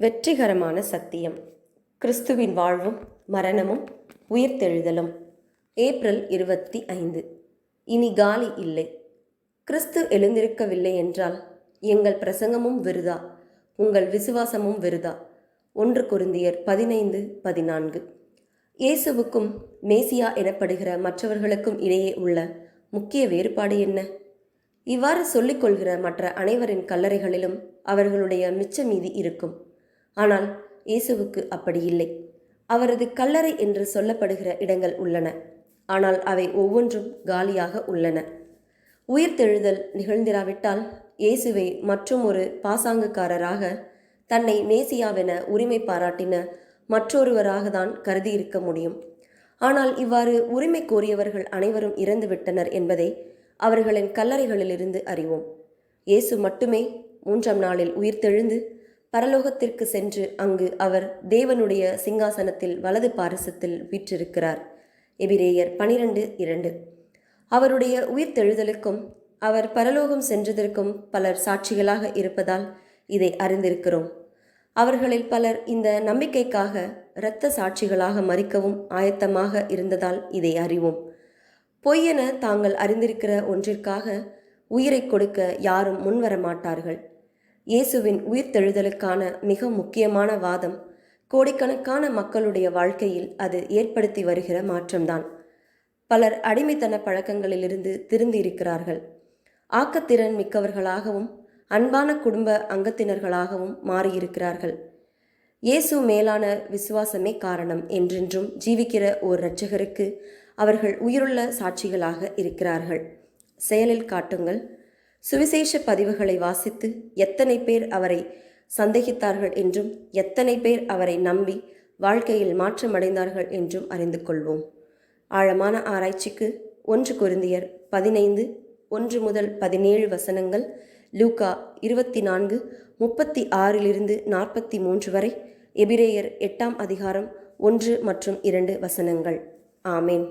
வெற்றிகரமான சத்தியம். கிறிஸ்துவின் வாழ்வும் மரணமும் உயிர்த்தெழுதலும். ஏப்ரல் இருபத்தி ஐந்து. இனி காலி இல்லை. கிறிஸ்து எழுந்திருக்கவில்லை என்றால் எங்கள் பிரசங்கமும் விருதா? உங்கள் விசுவாசமும் விருதா? ஒன்று குருந்தியர் பதினைந்து பதினான்கு. இயேசுவுக்கும் மேசியா எனப்படுகிற மற்றவர்களுக்கும் இடையே உள்ள முக்கிய வேறுபாடு என்ன? இவ்வாறு சொல்லிக்கொள்கிற மற்ற அனைவரின் கல்லறைகளிலும் அவர்களுடைய மிச்ச மீதி இருக்கும். ஆனால் இயேசுவுக்கு அப்படி இல்லை. அவரது கல்லறை என்று சொல்லப்படுகிற இடங்கள் உள்ளன. ஆனால் அவை ஒவ்வொன்றும் காலியாக உள்ளன. உயிர்த்தெழுதல் நிகழ்ந்திராவிட்டால் இயேசுவை மற்றும் ஒரு பாசாங்குக்காரராக தன்னை மேசியாவென உரிமை பாராட்டின மற்றொருவராக தான் கருதியிருக்க முடியும். ஆனால் இவ்வாறு உரிமை கோரியவர்கள் அனைவரும் இறந்துவிட்டனர் என்பதை அவர்களின் கல்லறைகளிலிருந்து அறிவோம். இயேசு மட்டுமே மூன்றாம் நாளில் உயிர்த்தெழுந்து பரலோகத்திற்கு சென்று அங்கு அவர் தேவனுடைய சிங்காசனத்தில் வலது பாரசத்தில் வீற்றிருக்கிறார். எபிரேயர் பனிரெண்டு இரண்டு. அவருடைய உயிர்த்தெழுதலுக்கும் அவர் பரலோகம் சென்றதற்கும் பலர் சாட்சிகளாக இருப்பதால் இதை அறிந்திருக்கிறோம். அவர்களில் பலர் இந்த நம்பிக்கைக்காக இரத்த சாட்சிகளாக மறிக்கவும் ஆயத்தமாக இருந்ததால் இதை அறிவோம். பொய்யென தாங்கள் அறிந்திருக்கிற ஒன்றிற்காக உயிரை கொடுக்க யாரும் முன்வர மாட்டார்கள் இயேசுவின் உயிர்த்தெழுதலுக்கான மிக முக்கியமான வாதம் கோடிக்கணக்கான மக்களுடைய வாழ்க்கையில் அது ஏற்படுத்தி வருகிற மாற்றம்தான். பலர் அடிமைத்தன பழக்கங்களிலிருந்து திருந்தியிருக்கிறார்கள். ஆக்கத்திறன் மிக்கவர்களாகவும் அன்பான குடும்ப அங்கத்தினர்களாகவும் மாறியிருக்கிறார்கள். இயேசு மேலான விசுவாசமே காரணம் என்றென்றும் ஜீவிக்கிற ஓர் இரட்சகருக்கு அவர்கள் உயிருள்ள சாட்சிகளாக இருக்கிறார்கள். செயலில் காட்டுங்கள். சுவிசேஷ பதிவுகளை வாசித்து எத்தனை பேர் அவரை சந்தேகித்தார்கள் என்றும் எத்தனை பேர் அவரை நம்பி வாழ்க்கையில் மாற்றமடைந்தார்கள் என்றும் அறிந்து கொள்வோம். ஆழமான ஆராய்ச்சிக்கு ஒன்று குருந்தியர் பதினைந்து ஒன்று முதல் பதினேழு வசனங்கள் லூகா இருபத்தி நான்கு முப்பத்தி ஆறிலிருந்து நாற்பத்தி மூன்று வரை எபிரேயர் எட்டாம் அதிகாரம் ஒன்று மற்றும் இரண்டு வசனங்கள். ஆமேன்.